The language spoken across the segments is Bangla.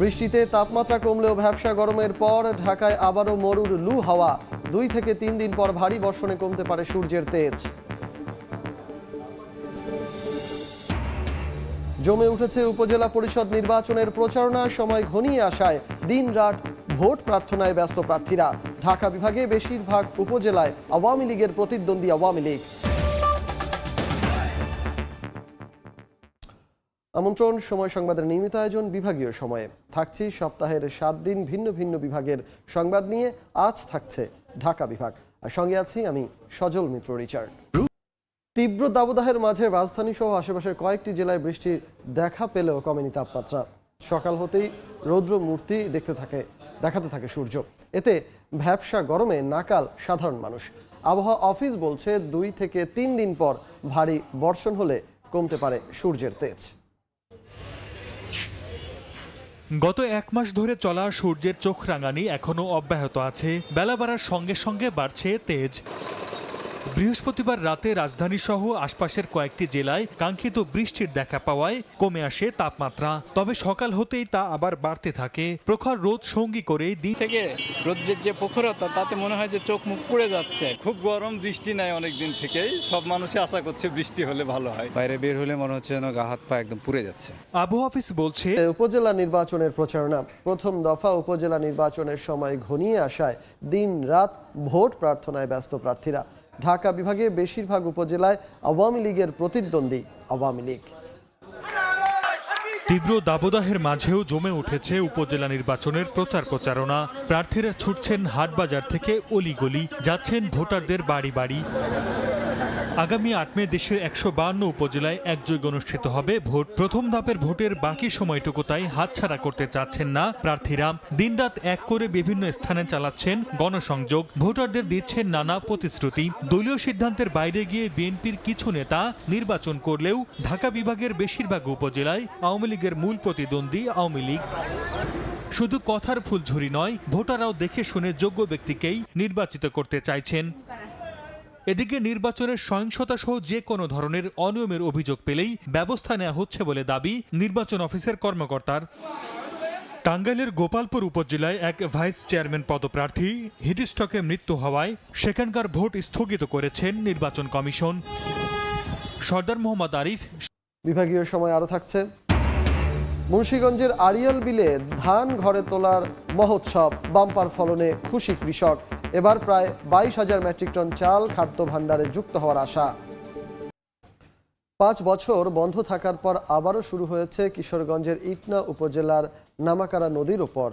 বৃষ্টিতে তাপমাত্রা কমলেও ভ্যাবসা গরমের পর ঢাকায় আবারও মরুর লু হাওয়া। দুই থেকে তিন দিন পর ভারী বর্ষণে কমতে পারে সূর্যের তেজ। জমে উঠেছে উপজেলা পরিষদ নির্বাচনের প্রচারণা, সময় ঘনিয়ে আসায় দিন রাত ভোট প্রার্থনায় ব্যস্ত প্রার্থীরা। ঢাকা বিভাগে বেশিরভাগ উপজেলায় আওয়ামী লীগের প্রতিদ্বন্দ্বী আওয়ামী লীগ। আমন্ত্রণ, সময় সংবাদের নিয়মিত আয়োজন বিভাগীয় সময়ে। থাকছি সপ্তাহের সাত দিন ভিন্ন ভিন্ন বিভাগের সংবাদ নিয়ে। আজ থাকছে ঢাকা বিভাগ। আর সঙ্গে আছি আমি সজল মিত্র, রিচার্ড। তীব্র দাবদাহের মাঝে রাজধানী সহ আশেপাশের কয়েকটি জেলায় বৃষ্টির দেখা পেলেও কমেনি তাপমাত্রা। সকাল হতেই রৌদ্র মূর্তি দেখতে থাকে, দেখাতে থাকে সূর্য। এতে ভ্যাবসা গরমে নাকাল সাধারণ মানুষ। আবহাওয়া অফিস বলছে দুই থেকে তিন দিন পর ভারী বর্ষণ হলে কমতে পারে সূর্যের তেজ। গত এক মাস ধরে চলা সূর্যের চোখ রাঙানি এখনও অব্যাহত আছে। বেলা বাড়ার সঙ্গে সঙ্গে বাড়ছে তেজ। বৃহস্পতিবার রাতে রাজধানী সহ আশপাশের কয়েকটি জেলায় কাঙ্ক্ষিত বৃষ্টির দেখা পাওয়ায় কমে আসে তাপমাত্রা। তবে সকাল হতেই তা আবার বাড়তে থাকে। প্রখর রোদ সঙ্গী করে দিন থেকে রৌদ্রের যে প্রখরতা তাতে মনে হয় যে চোখ মুখ পুড়ে যাচ্ছে। খুব গরম বৃষ্টি নাই অনেক দিন থেকেই। সব মানুষই আশা করছে বৃষ্টি হলে ভালো হয়। বাইরে বের হলে মনে হচ্ছে যেন গা হাত পা একদম পুড়ে যাচ্ছে। আবহাওয়া অফিস বলছে উপজেলা নির্বাচনের প্রচারণা প্রথম দফা উপজেলা নির্বাচনের সময় ঘনিয়ে আসায় দিন রাত ভোট প্রার্থনায় ব্যস্ত প্রার্থীরা। ঢাকা বিভাগে বেশিরভাগ উপজেলায় আওয়ামী লীগের প্রতিদ্বন্দ্বী আওয়ামী লীগ। তীব্র দাবদাহের মাঝেও জমে উঠেছে উপজেলা নির্বাচনের প্রচার প্রচারণা প্রার্থীরা ছুটছেন হাটবাজার থেকে অলিগলি, যাচ্ছেন ভোটারদের বাড়ি বাড়ি আগামী আট মে দেশের একশো বাহান্ন উপজেলায় একযোগে অনুষ্ঠিত হবে ভোট। প্রথম ধাপের ভোটের বাকি সময়টুকু তাই হাতছাড়া করতে চাচ্ছেন না প্রার্থীরা। দিনরাত এক করে বিভিন্ন স্থানে চালাচ্ছেন গণসংযোগ। ভোটারদের দিচ্ছেন নানা প্রতিশ্রুতি। দলীয় সিদ্ধান্তের বাইরে গিয়ে বিএনপির কিছু নেতা নির্বাচন করলেও ঢাকা বিভাগের বেশিরভাগ উপজেলায় আওয়ামী লীগের মূল প্রতিদ্বন্দ্বী আওয়ামী লীগ। শুধু কথার ফুলঝুরি নয়, ভোটাররাও দেখে শুনে যোগ্য ব্যক্তিকেই নির্বাচিত করতে চাইছেন। এদিকে নির্বাচনের সহিংসতা সহ যে কোনো ধরনের অনিয়মের অভিযোগ পেলেই ব্যবস্থা নেওয়া হচ্ছে বলে দাবি নির্বাচন অফিসের কর্মকর্তার। টাঙ্গাইলের গোপালপুর উপজেলায় এক ভাইস চেয়ারম্যান পদপ্রার্থী হিটস্ট্রোকে মৃত্যু হওয়ায় সেখানকার ভোট স্থগিত করেছেন নির্বাচন কমিশন। সর্দার মোহাম্মদ আরিফ। বিভাগীয় সময় আরও থাকছে। মুন্সীগঞ্জের আড়িয়াল বিলে ধান ঘরে তোলার মহোৎসব, বাম্পার ফলনে খুশি কৃষক। এবার প্রায় বাইশ হাজার মেট্রিক টন চাল খাদ্য ভাণ্ডারে যুক্ত হওয়ার আশা। পাঁচ বছর বন্ধ থাকার পর আবারও শুরু হয়েছে কিশোরগঞ্জের ইটনা উপজেলার নামাকারা নদীর ওপর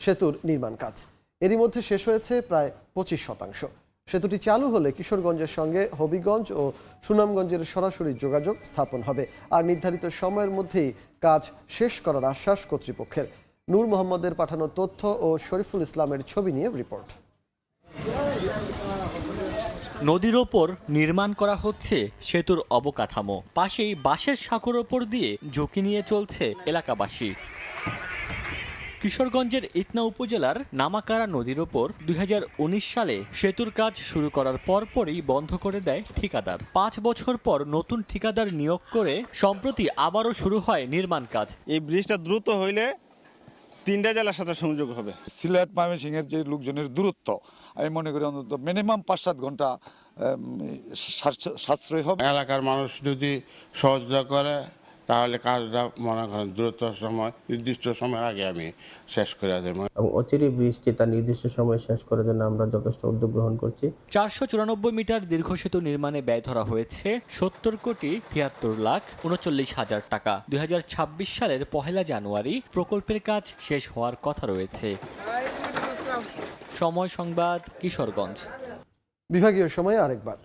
সেতুর নির্মাণ কাজ। এরই মধ্যে শেষ হয়েছে প্রায় পঁচিশ শতাংশ। সেতুটি চালু হলে কিশোরগঞ্জের সঙ্গে হবিগঞ্জ ও সুনামগঞ্জের সরাসরি যোগাযোগ স্থাপন হবে। আর নির্ধারিত সময়ের মধ্যেই কাজ শেষ করার আশ্বাস কর্তৃপক্ষের। নূর মোহাম্মদের পাঠানো তথ্য ও শরীফুল ইসলামের ছবি নিয়ে রিপোর্ট। নদীর ওপর নির্মাণ করা হচ্ছে সেতুর অবকাঠামো। পাশেই বাঁশের সাঁকোর ওপর দিয়ে ঝুঁকি নিয়ে চলছে এলাকাবাসী। কিশোরগঞ্জের ইটনা উপজেলার নামাকারা নদীর ওপর দুই হাজার উনিশ সালে সেতুর কাজ শুরু করার পরপরই বন্ধ করে দেয় ঠিকাদার। পাঁচ বছর পর নতুন ঠিকাদার নিয়োগ করে সম্প্রতি আবারও শুরু হয় নির্মাণ কাজ। এই ব্রিজটা দ্রুত হইলে তিনটা জেলার সাথে সংযোগ হবে। সিলেট ময়মনসিংহের যে লোকজনের দূরত্ব আমি মনে করি অন্তত মিনিমাম পাঁচ সাত ঘণ্টা সাশ্রয় হবে। এলাকার মানুষ যদি সহযোগিতা করে তাহলে কাজটা মনে করেন দ্রুত সময় নির্দিষ্ট সময়ের আগে আমি শেষ করে দেবো। এবং অচিরে ব্রিজটি তার নির্দিষ্ট সময় শেষ করার জন্য আমরা যথেষ্ট উদ্যোগ গ্রহণ করছি। চারশো চুরানব্বই মিটার দীর্ঘ সেতু নির্মাণে ব্যয় ধরা হয়েছে সত্তর কোটি তিয়াত্তর লাখ উনচল্লিশ হাজার টাকা। দুই হাজার ছাব্বিশ সালের পহেলা জানুয়ারি প্রকল্পের কাজ শেষ হওয়ার কথা রয়েছে। সময় সংবাদ কিশোরগঞ্জ। বিভাগীয় সময়ে আরেকবার।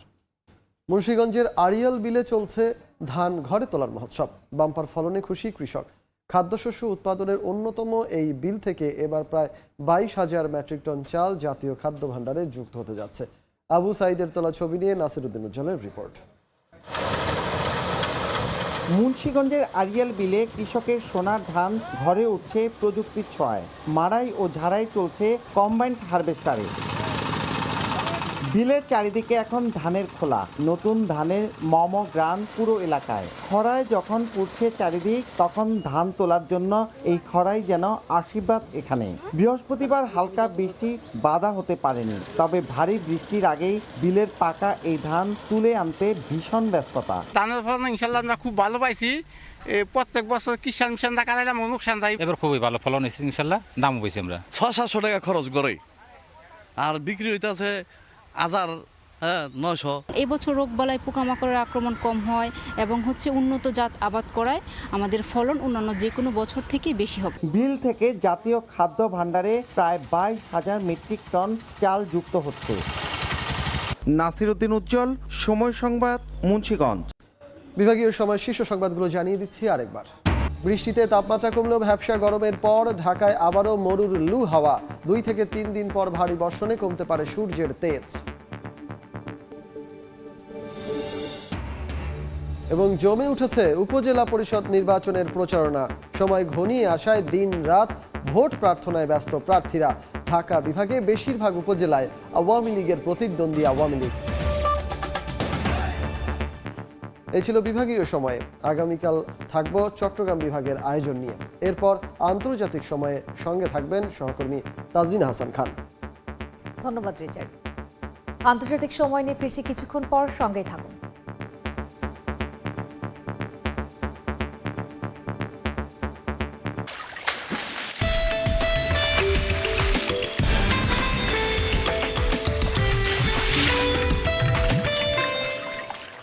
মুন্সীগঞ্জের আড়িয়াল বিলে চলছে ধান ঘরে তোলার মহোৎসব। বাম্পার ফলনে খুশি কৃষক। খাদ্যশস্য উৎপাদনের অন্যতম এই বিল থেকে এবার প্রায় বাইশ হাজার মেট্রিক টন চাল জাতীয় খাদ্য ভাণ্ডারে যুক্ত হতে যাচ্ছে। আবু সাইদের তোলা ছবি নিয়ে নাসিরুদ্দিন উজ্জ্বলের রিপোর্ট। মুন্সীগঞ্জের আরিয়াল বিলে কৃষকের সোনার ধান ঘরে উঠছে প্রযুক্তির ছয়। মাড়াই ও ঝাড়াই চলছে কম্বাইন্ড হারভেস্টারে। বিলের চারিদিকে এখন ধানের খোলা। নতুন ধানের মম গ্রাম পুরো এলাকায়। খরায় যখন পুড়ছে চারিদিক তখন ধান তোলার জন্য এই খরাই যেন আশীর্বাদ এখানে। বৃহস্পতিবার হালকা বৃষ্টি বাধা হতে পারেনি তবে ভারী বৃষ্টির আগেই বিলের পাকা এই ধান তুলে আনতে ভীষণ ব্যস্ততা। ধানের ফলন ইনশাল্লাহ আমরা খুব ভালো পাইছি। এ, প্রত্যেক বছর কিষান মিশন টাকা দিলাম দেয় এবার খুবই ভালো ফলন হয়েছে ইনশাল্লাহ দাম পেয়েছি আমরা। ছয় সাতশো টাকা খরচ করে আর বিক্রি হইতেছে হাজার হ্যাঁ নয়শো। এবছর রোগবালাই পোকামাকড়ের আক্রমণ কম হয় এবং হচ্ছে উন্নত জাত আবাদ করায় আমাদের ফলন অন্যান্য যে কোনো বছর থেকে বেশি হবে। বিল থেকে জাতীয় খাদ্য ভাণ্ডারে প্রায় বাইশ হাজার মেট্রিক টন চাল যুক্ত হচ্ছে। নাসিরুদ্দিন উজ্জ্বল সময় সংবাদ মুন্সিগঞ্জ। বিভাগীয় সময় শীর্ষ সংবাদগুলো জানিয়ে দিচ্ছি আরেকবার। বৃষ্টিতে তাপমাত্রা কমলেও ভ্যাবসা গরমের পর, ঢাকায় আবারও মরুর লু হাওয়া। দুই থেকে তিন দিন পর ভারী বর্ষণে কমতে পারে সূর্যের তেজ। এবং জমে উঠেছে উপজেলা পরিষদ নির্বাচনের প্রচারণা। সময় ঘনিয়ে আসায় দিন রাত ভোট প্রার্থনায় ব্যস্ত প্রার্থীরা। ঢাকা বিভাগে বেশিরভাগ উপজেলায় আওয়ামী লীগের প্রতিদ্বন্দ্বী আওয়ামী লীগ। এই ছিল বিভাগীয় সময়ে। আগামীকাল থাকব চট্টগ্রাম বিভাগের আয়োজন নিয়ে। এরপর আন্তর্জাতিক সময়ে সঙ্গে থাকবেন সহকর্মী তাজিন হাসান খান। ধন্যবাদ, রিচার্ড। আন্তর্জাতিক সময় নিয়ে ফিরছি কিছুক্ষণ পর সঙ্গেই থাকুন।